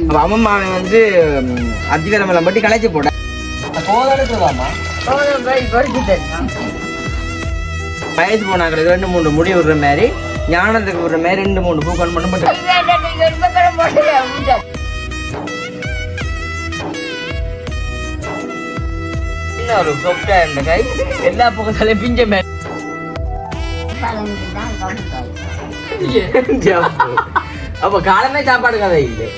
அப்ப அம்மம்மா வந்து ம், அத்திவரமெல்லாம் பட்டி களைச்சி போட. வயசு போனாக்களுக்கு ரெண்டு மூணு முடி விடுற மாதிரி ஞானத்துக்கு விடுற மாதிரி ரெண்டு மூணு பூக்கள் மட்டும் போட்டு. என்ன ஒரு சொப்டா இருந்த கை எல்லா பக்கத்தாலையும் பிஞ்ச மாதிரி அப்ப காலமே சாப்பாடு கதை இல்லை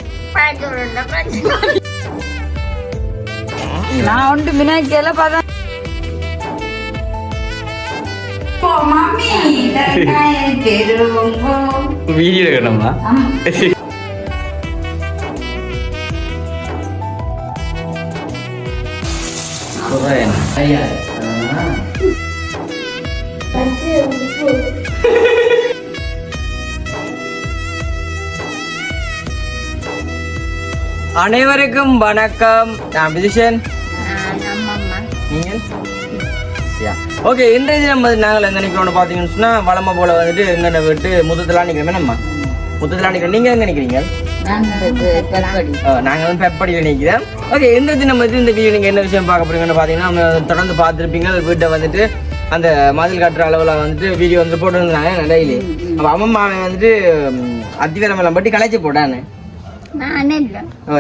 நான் ஒன்று மினாக்கியல பார்த்தா வீடியோ எடுக்கணுமா அனைவருக்கும் வணக்கம். நான் விதிஷன். நீங்கள்? ஓகே இன்றைய தினம் வந்து நாங்கள் எங்க நிற்கிறோம்னு பார்த்தீங்கன்னு சொன்னா வளமை போல வந்துட்டு எங்கே விட்டு முத்தத்தெல்லாம் நிற்கிறோமே நம்ம முத்தத்தெல்லாம் நிற்கிறோம் நீங்கள் எங்கே நிற்கிறீங்க நாங்கள் வந்து பெப்படியில் நிற்கிறோம் ஓகே இந்த தினம் வந்து இந்த வீடியோ நீங்கள் என்ன விஷயம் பார்க்க போறீங்கன்னு பார்த்தீங்கன்னா தொடர்ந்து பார்த்துருப்பீங்க. வீட்டை வந்துட்டு அந்த மதில் கட்டுற அளவில் வந்துட்டு வீடியோ வந்து போட்டுருந்தாங்க டெய்லி அப்போ அம்மா அவன் வந்துட்டு அத்திவரமெல்லாம் பட்டி கலைச்சி போட்டானு.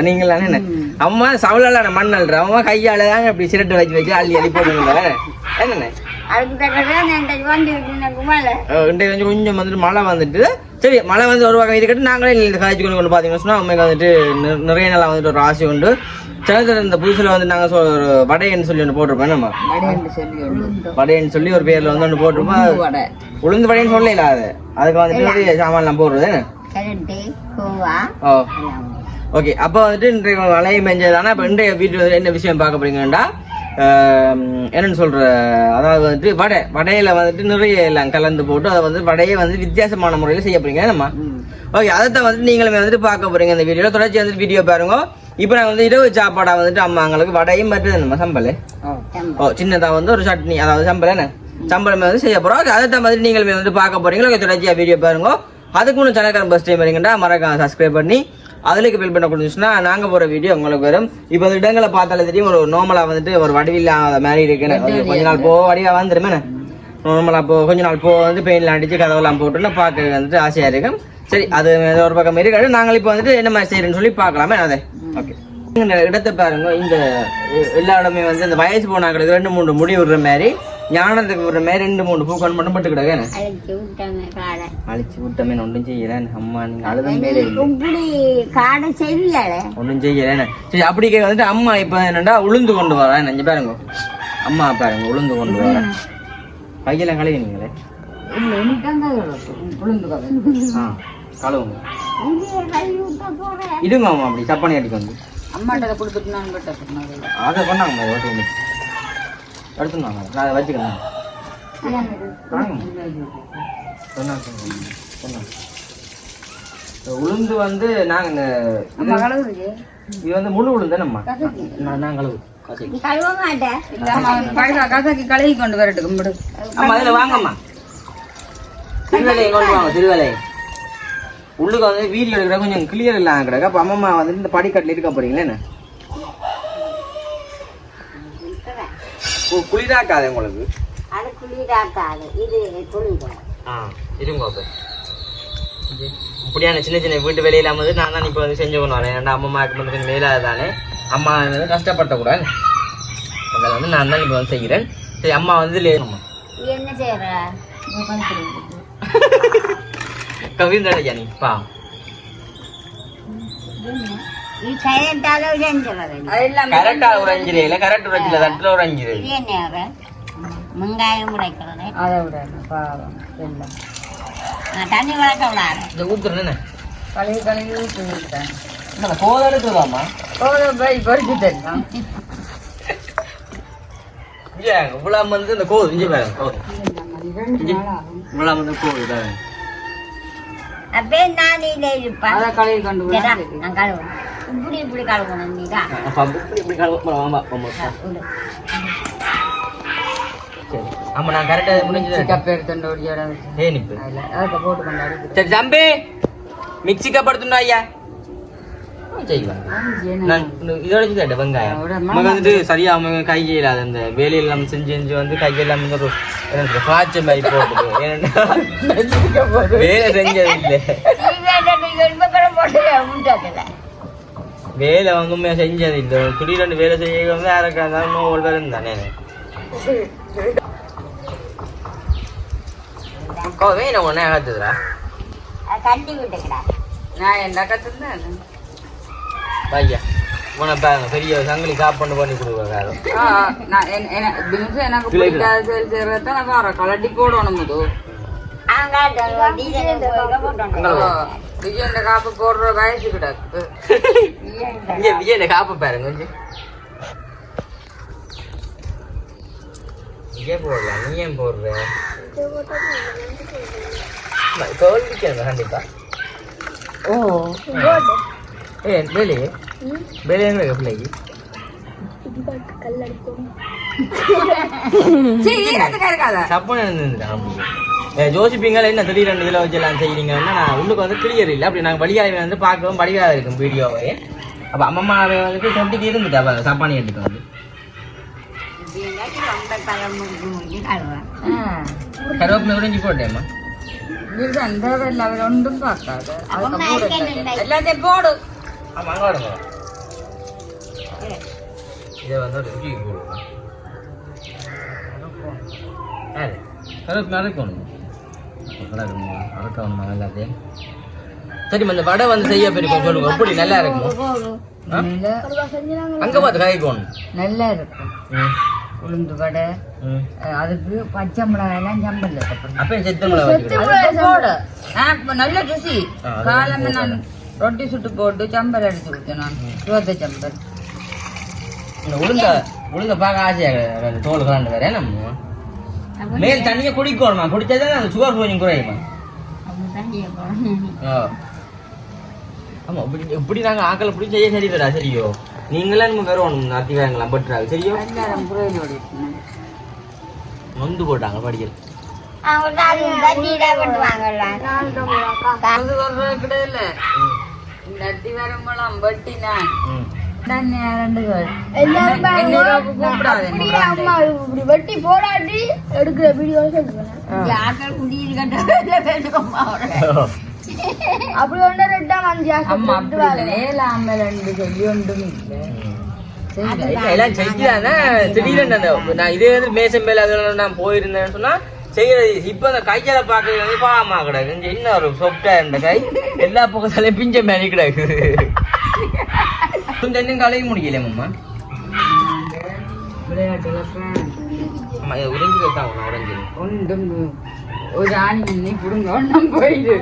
நீங்களா என்ன? அம்மா சவுளால மண் அள்ளுற அம்மா கையால தான் இப்படி சிரட்டு வச்சு வச்சு அள்ளி அள்ளி இன்றைக்கு கொஞ்சம் கொஞ்சம் வந்துட்டு மழை வந்துட்டு. சரி மழை வந்து ஒரு வகை இருக்கட்டும் நாங்களே காய்ச்சி கொண்டு கொண்டு பார்த்தீங்கன்னா சொன்னா அம்மைக்கு வந்துட்டு நி- நிறைய நாளாக வந்துட்டு ஒரு ஆசை உண்டு. சில இந்த புதுசில் வந்து நாங்கள் சொ ஒரு வடைன்னு சொல்லி ஒன்று போட்டிருப்போம். நம்ம வடைன்னு சொல்லி ஒரு பேரில் வந்து ஒன்று போட்டிருப்போம். உளுந்து வடைன்னு சொல்லல அது. அதுக்கு வந்துட்டு சாமான்லாம் போடுறது. ஓகே அப்போ வந்துட்டு இன்றைக்கு மழை பெஞ்சதானா இப்போ இன்றைய வீட்டு என்ன விஷயம் பார்க்க போறீங்கன்னா என்னன்னு சொல்ற அதாவது வந்துட்டு வடை. வடையில வந்துட்டு நிறைய எல்லாம் கலந்து போட்டு அதை வந்து வடையை வந்து வித்தியாசமான முறையில் செய்ய போறீங்க நம்ம ஓகே அதைத்தான் வந்துட்டு நீங்களுமே வந்துட்டு பார்க்க போறீங்க இந்த வீடியோ தொடர்ச்சி வந்துட்டு வீடியோ பாருங்க. இப்போ நான் வந்து இரவு சாப்பாடா வந்துட்டு அம்மாங்களுக்கு வடையும் மற்றது நம்ம சம்பல் ஓ சின்னதா வந்து ஒரு சட்னி அதாவது சம்பல் என்ன? சம்பளம் வந்து செய்ய போறோம். ஓகே அதைத்தான் வந்துட்டு நீங்களுமே வந்து பார்க்க போறீங்க. ஓகே தொடர்ச்சியா வீடியோ பாருங்க. அதுக்கு முன்ன சேனல் பஸ் டைம் வரீங்கன்னா மறக்காம சப்ஸ்கிரைப் பண்ணி அதுலேக்கு பில் பண்ண கொடுத்துச்சுன்னா நாங்கள் போகிற வீடியோ உங்களுக்கு வரும். இப்போ அந்த இடங்களை பார்த்தாலே தெரியும் ஒரு நார்மலாக வந்துட்டு ஒரு வடிவில்லாத மாதிரி இருக்குன்னு கொஞ்ச நாள் போ வடிவாக வந்துருமே நார்மலாக போ கொஞ்ச நாள் போ வந்து பெயின்லாம் அடிச்சு கதவெல்லாம் போட்டுன்னு பார்க்க வந்துட்டு ஆசையாக இருக்கும் சரி அது ஒரு பக்கம் இருக்காது நாங்கள் இப்போ வந்துட்டு என்ன மாதிரி செய்யறேன்னு சொல்லி பார்க்கலாமே அதே? ஓகே இந்த இடத்தை பாருங்க இந்த எல்லா இடமே வந்து இந்த வயசு போனாக்களுக்கு ரெண்டு மூணு முடி விடுற மாதிரி. ஞானத்துக்கு விடுற மாதிரி ரெண்டு மூணு பூக்கள் மட்டும் பட்டு கிடக்கு அழிச்சு விட்டமே ஒன்றும் செய்யறேன் அம்மா நீங்க அழுதும் மேலே ஒன்றும் செய்யறேன் சரி அப்படி கேட்க வந்துட்டு அம்மா இப்போ என்னடா உளுந்து கொண்டு வரேன் நஞ்சு பாருங்க. அம்மா பாருங்க உளுந்து கொண்டு வரேன் கையெல்லாம் கழுவினீங்களே ஆ கழுவுங்க. இடுங்க அம்மா அப்படி சப்பானி அடிக்க வந்து. அம்மாட்ட கொடுத்துட்டு நான் அதை பண்ணாங்க ஓட்டு வந்து எடுத்துனாங்க நான் அதை வச்சுக்கிறேன். உளுந்து வந்து நாங்க இது வந்து முழு உளுந்து நம்ம நான் நான் கழுவு. கசக்கி. கசக்கி கழுவி கொண்டு வரட்டு கும்பிடு அம்மா அதில் வாங்கம்மா. திருவேலையை கொண்டு வாங்க திருவேலை உள்ளுக்கு வந்து வீடியோ எடுக்கிற கொஞ்சம் கிளியர் இல்லாம கிடக்கு. அப்போ அம்மா வந்து இந்த படிக்கட்டில் இருக்க போறீங்களே என்ன? குளிராக்காது உங்களுக்கு? ஆ இருங்க அப்போ. இப்படியான சின்ன சின்ன வீட்டு வேலையில வந்து நான் தான் இப்போ வந்து செஞ்சு கொண்டு வரேன். ஏன்னா அம்மாவுக்கு வந்து கொஞ்சம் மேலாக தானே அம்மா வந்து கஷ்டப்படுத்தக்கூடாது அதில் வந்து நான் தான் இப்போ வந்து செய்கிறேன். சரி அம்மா வந்து லே அம்மா என்ன செய்யற? கவிந்தட ஜானி பா. இது கரெக்டா இல்லை கரெக்ட் அஞ்சு தட்டில் இது என்ன வெங்காயம் உடைக்கிறது அதை விட பாவம் நான் தண்ணி வளர்க்க விடாது இந்த ஊத்துறேன் என்ன கழுவி கழுவி ஊற்றி விட்டேன் என்ன கோதம் எடுக்குதாம்மா போதும் போய் பொறிச்சு தரலாம் இங்கே இவ்வளோ வந்து இந்த கோது இங்கே பாருங்க கோது இவ்வளோ வந்து கோது பாருங்க அப்பே நான் இல்லை இருப்பேன் அதை கழுவி கொண்டு சரிடா, விட நான் கழுவுறேன் இப்படி இப்படி கழுவணும் அப்போ இப்படி இப்படி கழுவு ஆமா ஆமா. சரி ஆமா நான் கரெக்டாக முடிஞ்சது கப் எடுத்துட்டு ஓடியோட ஏ நிப்பு அதில் போட்டு கொண்டு அடிக்கிறேன் சரி தம்பி மிக்சி கப் எடுத்துட்டா ஐயா இதோட வெங்காயம் அதோட நமக்கு வந்துட்டு சரியா அவங்க கை இல்லாத அந்த வேலையெல்லாம் செஞ்சு செஞ்சு வந்து கையெல்லாம் வந்து ஒரு என்ன காய்ச்ச மாதிரி போட்டுது ஏன்னா வேலை செஞ்சது இல்லை வேலை வந்து உண்மையா செஞ்சது இல்லை. திடீர்னு வேலை செய்ய வந்து யாருக்கா இருந்தாலும் நோய் வரும் தானே. வேணும் ஒன்னே ஆகாதுடா கண்டி விட்டுக்கிறா நான் என்ன கத்துனேன் பையா உன பாருங்க பெரிய சங்கிலி காப்பண்டு பண்ணி கொடுக்குறாரு ஆ, நான் என்ன- என்ன- பினுசு எனக்கு பிடிக்காத செயல் செய்யறத நான் வேற கலட்டி போடணும் இந்த காப்பு போடுற வயசு கிடக்கு. இங்க விஜய் காப்ப பாருங்க கொஞ்சம் இங்கே போடலாம் நீ ஏன் போடுற? தோல்விக்காங்க கண்டிப்பா. ஓ. ஏ வேலையே வேலையே பிள்ளைக்கு? சரி இருக்காத. ஜோசிப்பீங்களா என்ன திடீர்னு இதில் வச்செல்லாம் செய்யறீங்கன்னா நான் உள்ளுக்கு வந்து கிளியர் இல்லை. அப்படி நாங்கள் வழியாக வந்து பார்க்கவும் வடிவாக இருக்கும் வீடியோவே. அப்போ அம்மம்மா வந்து தொட்டிக்கு இருந்துட்டா அப்ப சாப்பாணி எடுத்துட்டு வந்து. கருவேப்பிலை உறிஞ்சி போட்டேம்மா ஒன்றும் பார்க்காது. எல்லாத்தையும் போடு. ஆமாம் அங்கே இதை வந்து ருச்சிக்கு போடுவோம். கருவேப்பிலை அரைக்கணும் அரைக்கணுமா எல்லாத்தையும் சரிம்மா இந்த வடை வந்து செய்ய போயிருக்கோம் சொல்லுங்க. எப்படி நல்லா இருக்கும்? அங்கே பார்த்து காய்க்கணும் நல்லா இருக்கும். உளுந்து வடை அதுக்கு பச்சை மிளகாய் எல்லாம் ஜம்பல்ல அப்போ செத்த மிளகா வச்சுக்கிறேன் அதுக்கு போடு. ஆ, இப்ப நல்ல ருசி காலமே நான் ரொட்டி சுட்டு போட்டு சம்பல் அடிச்சு கொடுத்தேன் நான். ரோத்த சம்பல் இந்த உளுந்த உளுந்த பார்க்க ஆசையாக தோல் கலந்து வேற நம்ம மேல் தண்ணியை குடிக்கணுமா? குடிச்சாதான் அந்த சுகர் கொஞ்சம் குறையுமா. ஆமா இப்படி இப்படி நாங்க ஆக்களை இப்படி செய்ய சரி வரா சரியோ. நீங்களாம் நம்ம வரணும் அத்திவாங்கலாம் பட்டுறாங்க சரியோ. நொந்து போட்டாங்க படிக்கல் ஒரு கிடையாது இந்த அட்டி வரும்போலாம் பட்டி நான் வெட்டி போடாட்டி எடுக்கிற வீடியோ அப்படி ஒன்று ரெட்டா மந்தி அம்மா அப்படி நேலாம ரெண்டு சொல்லி ஒன்றும் இல்லை சரி இல்ல, எல்லாம் செஞ்சுதானே திடீர்னு அந்த நான் இதே வந்து மேசம் மேல அதில் நான் போயிருந்தேன்னு சொன்னா செய்யறது இப்ப அந்த கையால பாக்குறது வந்து பாவமா கிடக்கு என்ன ஒரு சொப்டா இருந்த கை எல்லா பக்கத்தாலையும் பிஞ்ச மேலே தண்ணியும் கலைய முடியல அம்மா உறிஞ்சு வைத்தான் உறிஞ்சு ஒன்றும் ஒரு ஆணி இன்னி புடுங்க ஒன்றும் போயிடு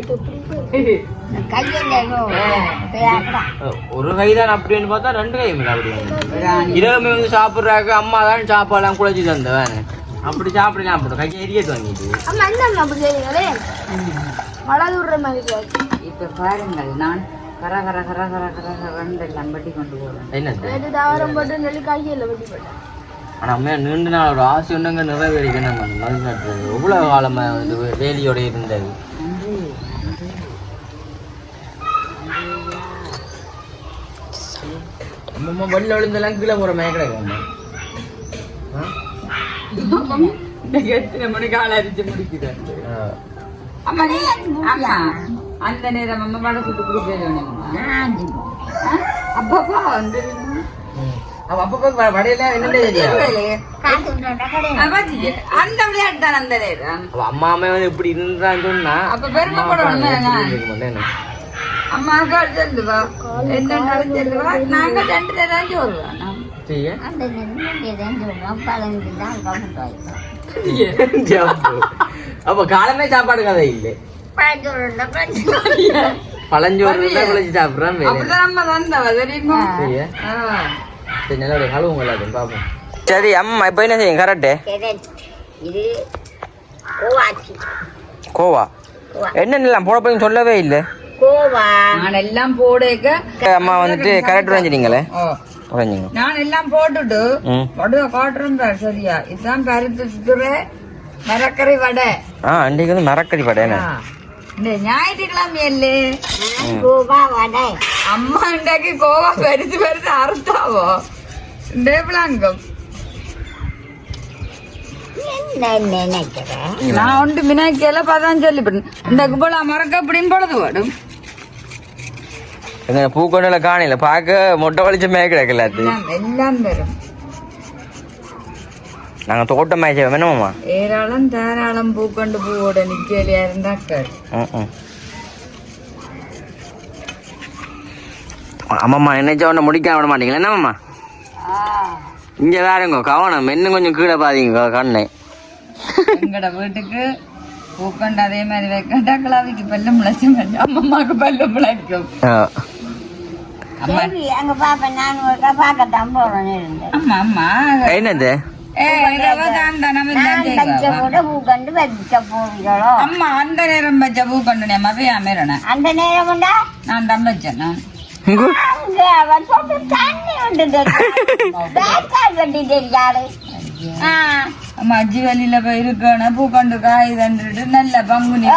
ஒரு கை தான் அப்படின்னு பார்த்தா ரெண்டு கை அப்படி இரவுமே வந்து சாப்பிட்றாங்க அம்மா தான் சாப்பாடுலாம் குழைச்சி தந்தவன் அப்படி சாப்பிடலாம் அப்படி கையை எரியது வாங்கிட்டு அம்மா என்ன அம்மா அப்படி செய்றீங்களே மழை விடுற மாதிரி. இப்ப பாருங்கள் நான் கர கர கர கர கர கரண்டு எல்லாம் கொண்டு போறேன் என்னது? தாவரம் போட்டு வெட்டி போட்டேன். நீண்ட நாள் ஒரு ஆசை ஒன்றுங்க நிறைவேறிக்கணும் நம்ம மது நட்டுறது எவ்வளவு காலமா இது வேலியோட இருந்தது? அம்மா வழியில் விழுந்தெல்லாம் கீழே போகிற இன்னைக்கு எத்தனை மணிக்கு ஆள் அரிச்சு முடிக்குது அந்த நேரம் அம்மா வடை சுட்டு கொடுக்கணும் அப்பப்பா வந்து அப்போ அப்பப்போ வடையில என்னென்ன தெரியும் அந்த விளையாட்டு தான் அந்த நேரம். அம்மா அம்மா வந்து இப்படி இருந்தான்னு சொன்னா அப்ப பெருமைப்படணும் அம்மா கால் சொல்லுவா என்ன? சொல்லுவா நாங்க ரெண்டு நேரம் சொல்லுவோம் செய்ய பழங்குதான் அப்ப காலமே சாப்பாடு கதை இல்லை. பழஞ்சோறு. குழச்சி சாப்பிட்றான். சரி நல்லா ஒரு கழுவுங்க எல்லாத்தையும் பார்ப்போம் சரி அம்மா இப்போ என்ன செய்யும்? கரெக்டு இது கோவா? என்னென்னலாம் போட போய் சொல்லவே இல்லை. கோவா. நான் எல்லாம் போடேக்க அம்மா வந்துட்டு கரெக்ட் உறைஞ்சினீங்களே ஓ. உறைஞ்சிங்க நான் எல்லாம் போட்டுட்டு காட்டுறேன் சரியா? இதுதான் பருத்து சுத்துற மரக்கறி வடை. ஆ அன்றைக்கு வந்து மரக்கறி ஆ. இந்த ஞாயிற்றுக்கிழமை இல்லே கோவா வடை அம்மா ഉണ്ടാക്കി கோவா பெருசு பெருசு அறுத்தாவோ டேபிளாங்கம் என்ன நினைக்கிறேன் நான் ஒன்று மினாக்கியால பதான் சொல்லிவிட்டேன் இந்த கும்பலா மறக்க அப்படின்னு பொழுது போடும் எங்க பூக்கொண்டல காணில பார்க்க மொட்டை வலிச்சமே கிடக்கல அது எல்லாம் எல்லாம் வரும் நாங்க தோட்டம் மேய்ச்ச வேணுமாம்மா ஏராளம் தாராளம் பூக்கொண்டு பூவோட நிக்கலையா இருந்தாக்கள் ம், ம். அம்மாம்மா நினைச்ச உடனே முடிக்க விட மாட்டீங்களா? என்னம்மா இங்க வேறங்க கவனம். இன்னும் கொஞ்சம் கீழே பாதீங்க கண்ணை. எங்கட வீட்டுக்கு பூக்கொண்டு அதே மாதிரி வைக்கட்டா கிளாவிக்கு பல்ல முளைச்சும் அம்மம்மாக்கு பல்ல முளைக்கும். என்னது? அம்மா அந்த நேரம் வச்ச பூக்கொண்டு நம்ம போய் அமரணும் அந்த நேரம் நான் தான் வச்சேன் நான் அவன் சொட்டு தண்ணி உண்டு அஜி வழியில போய் இருக்கணும் பூக்கொண்டு காய் தண்டுட்டு நல்ல பங்குனி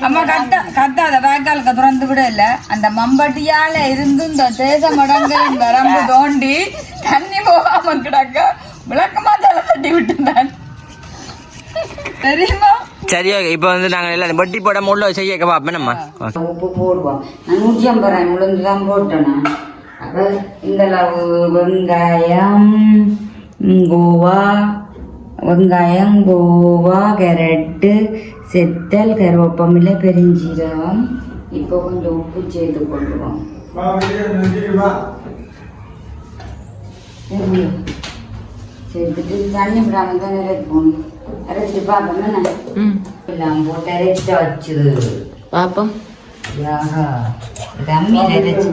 அம்மா கத்த கத்தாத வேக்காலுக்கு திறந்து விட இல்ல அந்த மம்பட்டியால இருந்து இந்த தேச மடங்களின் வரம்பு தோண்டி தண்ணி போகாம கிடக்க விளக்கமா தலை தட்டி விட்டுனான் தெரியுமா? சரி ஓகே. இப்போ வந்து நாங்கள் எல்லாம் வட்டி போட முள்ள செய்ய பாப்பேனம்மா உப்பு போடுவோம் நான் நூற்றி ஐம்பது ரூபாய் உளுந்து தான் போட்டேன்? அப்போ இந்த அளவு வெங்காயம் கோவா வெங்காயம் கோவா கேரட்டு செத்தல் கருவேப்பமில்லை பெருஞ்சீரகம். இப்போ கொஞ்சம் உப்பு சேர்த்து கொள்ளுவோம் சரி. சேர்த்துட்டு தண்ணி விடாம தான் இறக்கணும் அரைச்சி பார்ப்போம் என்ன எல்லாம் போட்டு அரைச்சி வச்சுது பாப்போம் யாகா தம்மி அரைச்சி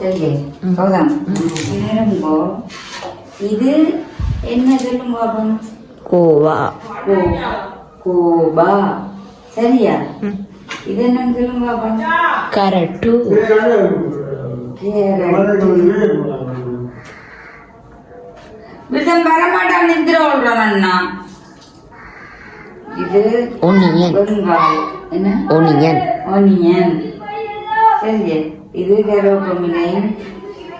சரி போதாம் இருங்கோ இது என்ன சொல்லும் பாப்போம் கோவா கோபா சரியா இது என்ன சொல்லும் பாப்போம் கரட்டு விதம் வரமாட்டான் இது ஒனியன் என்ன? ஒனியன் ஒனியன் சரி இது கருவேப்பமிலையும்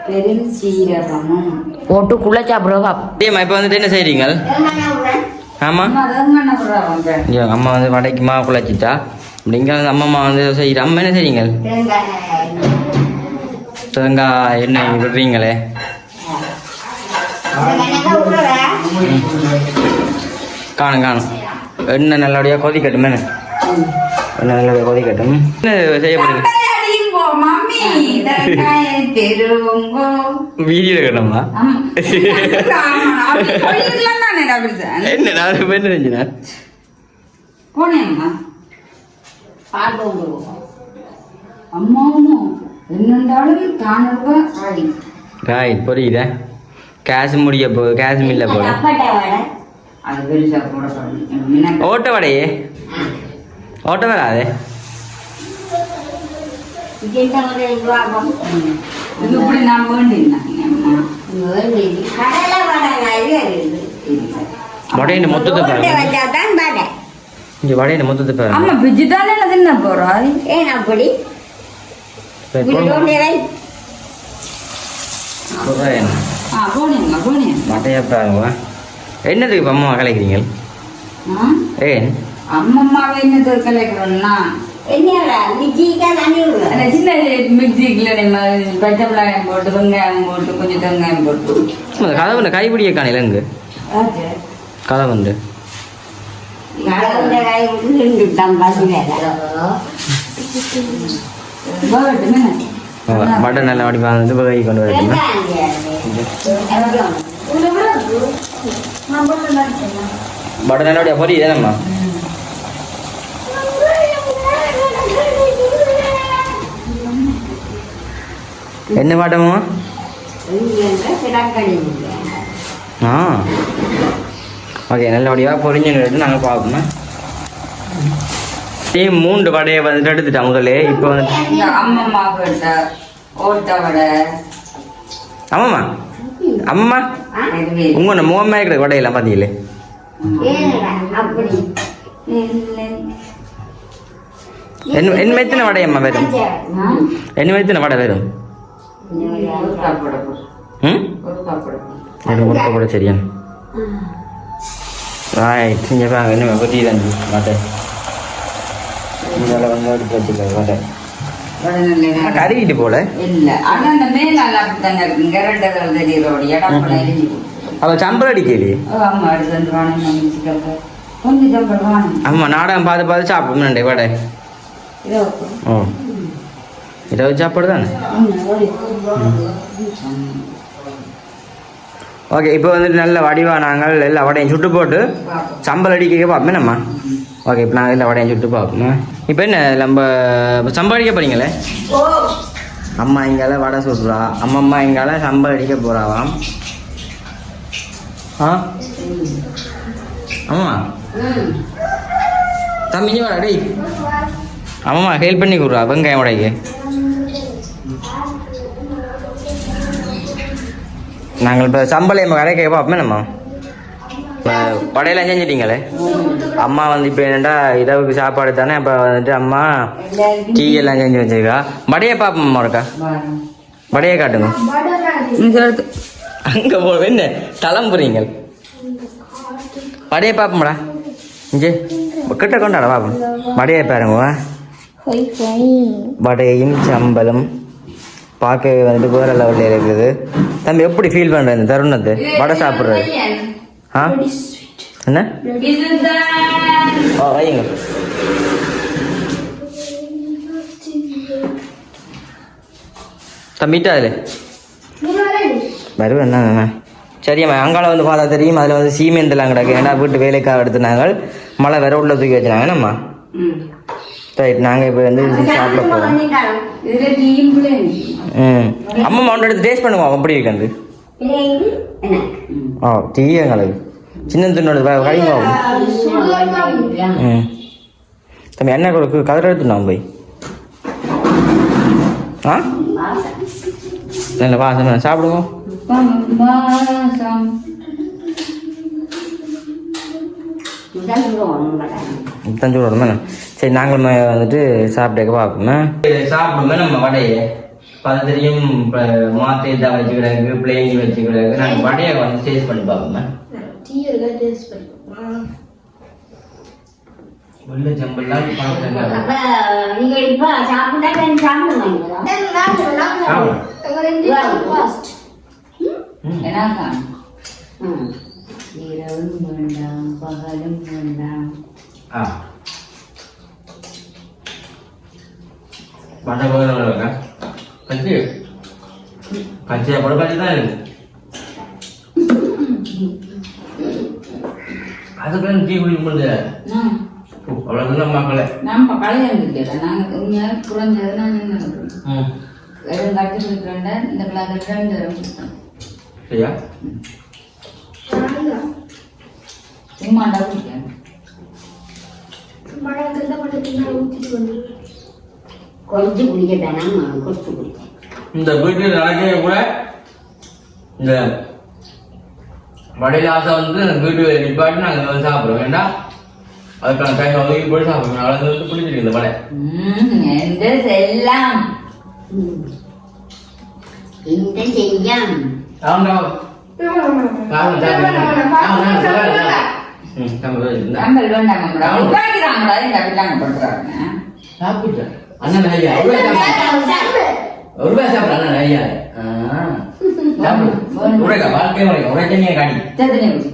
பெரும் சீரகமும். போட்டு குள்ள சாப்பிடுவா இப்போ வந்துட்டு என்ன செய்றீங்க? ஆமாம் அம்மா வந்து வடைக்கு மாவு குழச்சிட்டா. அப்படிங்க அம்மா வந்து செய்கிற அம்மா என்ன செய்றீங்க? தேங்காய் எண்ணெய் விடுறீங்களே? காணும் காணும். எண்ணெய் நல்லபடியாக கொதிக்கட்டும் என்ன? எண்ணெய் நல்லபடியாக கொதிக்கட்டும். செய்யப்படுது? செய்ய வீடியோ எடுக்கணுமா என்ன நான் என்ன போனேம்மா அம்மாவும் என்னண்டாலும் தானூறுபா ஆடி. ராய் புரியுதா? கேஷ் முடிய போ கேஷ் மில்ல போல அது பெருசா போடப்படும் ஓட்ட வடையே. ஓட்ட வராதே. இது இப்படி நான் வேண்டினேன். வடையின் மொத்தத்தை பாருங்க. இங்க வடையின் மொத்தத்தை பாருங்க. அம்மா பிஜு தானே தின்ன போறாய் ஏன் அப்படி? வடையா பாருங்க என்னதுக்கு அம்மா கலைக்கிறீங்க ஏன் அம்மம்மாவை என்ன கலைக்கிறோம்னா வெங்காயம் போட்டு சும்மா கதை வந்து காணையில இங்கு. கதை வந்து கடவுளை கை வடை வடி வந்து வகை கொண்டு வரட்டுமா வடை நல்லபடியா புரியுதேனம்மா என்ன பாட்டம்மா ஆ ஓகே நல்லபடியாக பொறிஞ்சு நாங்கள் பார்ப்போம் இதே மூன்று வடையை வந்துட்டு எடுத்துட்டேன் முதல்ல இப்போ ஆமாம்மா அம்மா. உங்க முகமாக இருக்கிற வடையெல்லாம் பார்த்தீங்களே என்ன என்ன எத்தனை வடையம்மா வரும் என்ன எத்தனை வடை வரும் முட்டை கூட சரியா? ரைட் இங்கே பாருங்க என்ன பற்றி தான் வடை இதில் வந்து எடுத்து வச்சுக்க வடை கறிக்கிட்டு போல இல்ல ஆனா அந்த மேலால அப்படித்தாங்க இருக்கு? கரண்டகள் தெரியுறோட இடம் எரிஞ்சு அவள் சம்பளம் வந்து சம்பளம் வாங்க ஆமாம் நாடகம் பார்த்து பார்த்து சாப்பிடணுண்டே வடை. ஓ. இரவு சாப்பாடு தானே? ஓகே இப்போ வந்துட்டு நல்ல வடிவா நாங்கள் எல்லா வடையும் சுட்டு போட்டு சம்பல் அடிக்க பார்ப்போம் நம்ம ஓகே இப்போ நாங்கள் இதில் வடையை சுட்டு பார்க்கணும்? இப்போ என்ன நம்ம இப்போ சம்பல் போறீங்களே? அம்மா இங்கால வடை சுடுறா. அம்மா அம்மா இங்கால சம்பாதிக்க அடிக்க ஆ? அம்மா? தம்பி வாடா டேய். ஆமாம்மா ஹெல்ப் பண்ணி கொடுறா வெங்காயம் உடைக்கு நாங்கள் இப்போ சம்பளம் கடைக்கு பார்ப்போமே நம்ம? இப்போ படையெல்லாம் செஞ்சிட்டீங்களே? அம்மா வந்து இப்போ என்னடா இரவுக்கு சாப்பாடு தானே அப்போ வந்துட்டு அம்மா டீ எல்லாம் செஞ்சு வச்சிருக்கா. வடையை பார்ப்போம்மா இருக்கா வடையை காட்டுங்க. அங்கே போ என்ன? கிளம்புறீங்க வடையை பார்ப்போம்டா. இங்கே. கிட்ட கொண்டாட பார்ப்போம். வடையை பாருங்க. வடையும் சம்பலும். பார்க்க வந்துட்டு வேற லெவலில் இருக்குது. தம்பி எப்படி ஃபீல் பண்ணுற இந்த தருணத்தை? வடை சாப்பிட்றது. ஆ? என்ன? ஆ வைங்க தம்பிட்டா அதில் வருவேன் என்ன சரியம்மா அங்கால வந்து பார்த்தா தெரியும். அதில் வந்து சீமெந்தெல்லாம் கிடக்கு. ஏன்னா வீட்டு வேலைக்காக எடுத்துனாங்க மழை வேற உள்ள தூக்கி வச்சுனாங்க என்னம்மா? ரைட் நாங்கள் இப்போ வந்து சாப்பிட போகிறோம் ம். அம்மா மவுண்ட் எடுத்து டேஸ்ட் பண்ணுவோம் எப்படி இருக்குது என்ன ஆ டீ எங்களுக்கு. சின்ன துண்ணோட கழிவு ம். தம்பி என்ன கொடுக்கு கதிர எடுத்துனோம் போய். ஆ? நல்ல வாசம் சாப்பிடுவோம் மாசம் முதல் உங்களோட தஞ்சு விடணுமே சரி நாங்கள் ம- வந்துட்டு சாப்பிட்டேக்க பார்ப்போமே சாப்பிடுமே நம்ம வடையை பதத்திலையும் மாற்றி தான் வச்சுக்கிறாங்க பிளேஞ்சி வச்சுக்கிறாங்க நாங்கள் வடையை வந்து டேஸ்ட் பண்ணி பார்ப்போமே டீ இருக்கா டேஸ்ட் பண்ணுவோம் வெள்ளை செம்பல்லாம் பார்க்குறேங்க. அப்ப நீங்க இப்ப சாப்பிட்டா ரெண்டு சாப்பிடுவாங்களா என்னக்கா ம். இரவும் வேண்டாம் பகலும் வேண்டாம். ஆ. வடை போகிறவங்க கச்சி கச்சியை போட பற்றி தான் இருக்கு. அதுக்கு டீ குடிக்க முடியாது ம். அவ்வளோதான் மக்களே. நம்ம கல்யாணம் இல்லையா? நாங்க உண்மையா குறைஞ்சது நான் என்ன ம் வெறும் கட்டி கொடுக்குறேன் இந்த கிளாஸ் ரெண்டு சரியா? சும்மாண்டா குடிக்கிறேன் கொஞ்சம் குடிக்க வேணாம் கொடுத்து குடிக்க இந்த வீட்டில் நடக்கவே கூட இந்த வடையில் ஆசை வந்து வீட்டு நிப்பாட்டி நாங்கள் வந்து சாப்பிடுவோம் வேண்டாம் அதுக்கான டைம் ஒதுக்கி போய் சாப்பிடுவோம் அவ்வளோ வந்து பிடிச்சிருக்கு இந்த வடை. எந்த செல்லாம். இந்த செய்யம் ஆமாம் ஆமாம் ம் சாப்பிடுவோம் நம்பல் வேண்டாம் நம்மளா உட்காந்துக்கிறாங்களா இந்த அப்படிலாம் பண்றாங்க சாப்பிட்டேன் அண்ணன் ஐயா ஒரு ரூபாய் சாப்பிடு. ஒரு ரூபாய் சாப்பிடு அண்ணன் ஐயா. ஆ. சாப்பிடு உரைக்கா வாழ்க்கை உரைக்கா உரைக்க நீங்க காடி சத்தனை குடி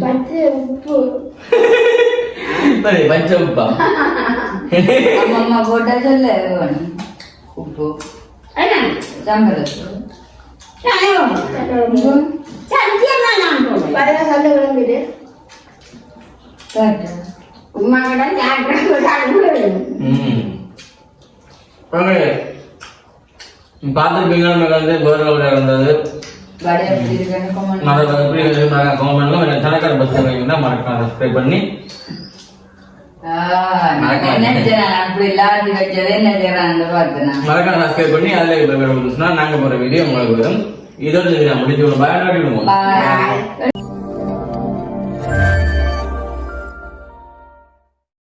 பத்து உப்பு சரி பச்ச உப்பா அம்மா அம்மா போட்டா சொல்ல. உப்பு என்ன காட்டு உமா கூட சாப்பிட்டு ம் ஓகே பார்த்துருப்பீங்க நமக்கு வந்து பேரோட இருந்தது. மறக்காம சப்ஸ்கிரைப் பண்ணி. மறக்காம சப்ஸ்கிரைப் பண்ணி அதில் இப்போ நாங்கள் போகிற வீடியோ உங்களுக்கு வரும். இதோட நான் முடிச்சு ஒரு பயனாடி பாய்